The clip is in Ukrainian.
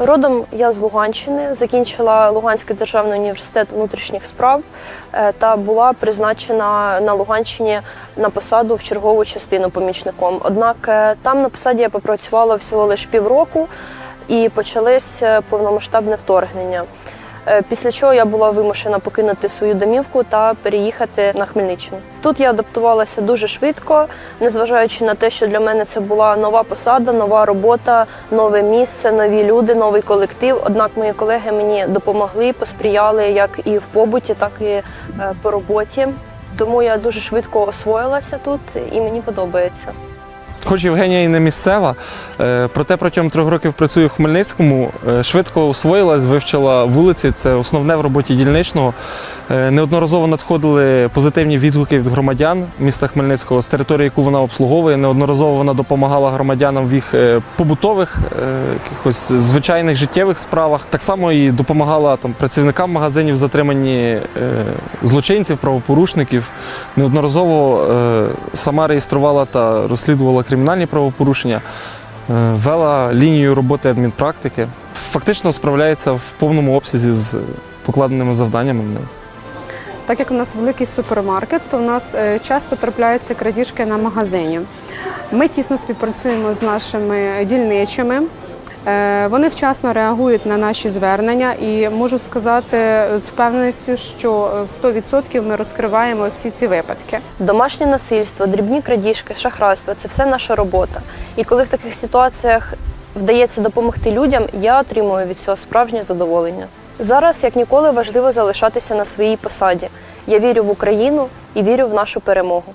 Родом я з Луганщини, закінчила Луганський державний університет внутрішніх справ е, та була призначена на Луганщині на посаду в чергову частину помічником. Однак е, там на посаді я попрацювала всього лише півроку і почалось е, повномасштабне вторгнення. Е, Після чого я була вимушена покинути свою домівку та переїхати на Хмельниччину. Тут я адаптувалася дуже швидко, незважаючи на те, що для мене це була нова посада, нова робота, нове місце, нові люди, новий колектив. Однак мої колеги мені допомогли, посприяли як і в побуті, так і е, по роботі. Тому я дуже швидко освоїлася тут і мені подобається. Хоч Євгенія і не місцева, е, проте протягом трьох років працює в Хмельницькому, е, швидко освоїлась, вивчила вулиці, це основне в роботі дільничного. Е, Неодноразово надходили позитивні відгуки від громадян міста Хмельницького з території, яку вона обслуговує. Неодноразово вона допомагала громадянам в їх побутових, якихось звичайних життєвих справах. Так само і допомагала там працівникам магазинів е, злочинців, правопорушників. Неодноразово сама реєструвала та розслідувала кримінальні правопорушення, е, вела лінію роботи адмінпрактики. Фактично справляється в повному обсязі з покладеними завданнями. в неї. Так як у нас великий супермаркет, то у нас е, часто трапляються крадіжки на магазині. Ми тісно співпрацюємо з нашими дільничими. Е, Вони вчасно реагують на наші звернення і можу сказати з впевненістю, що е, в 100% ми розкриваємо всі ці випадки. Домашнє насильство, дрібні крадіжки, шахрайство це все наша робота. І коли в таких ситуаціях вдається допомогти людям, я отримую від цього справжнє задоволення. Зараз, як ніколи, важливо залишатися на своїй посаді. Я вірю в Україну і вірю в нашу перемогу.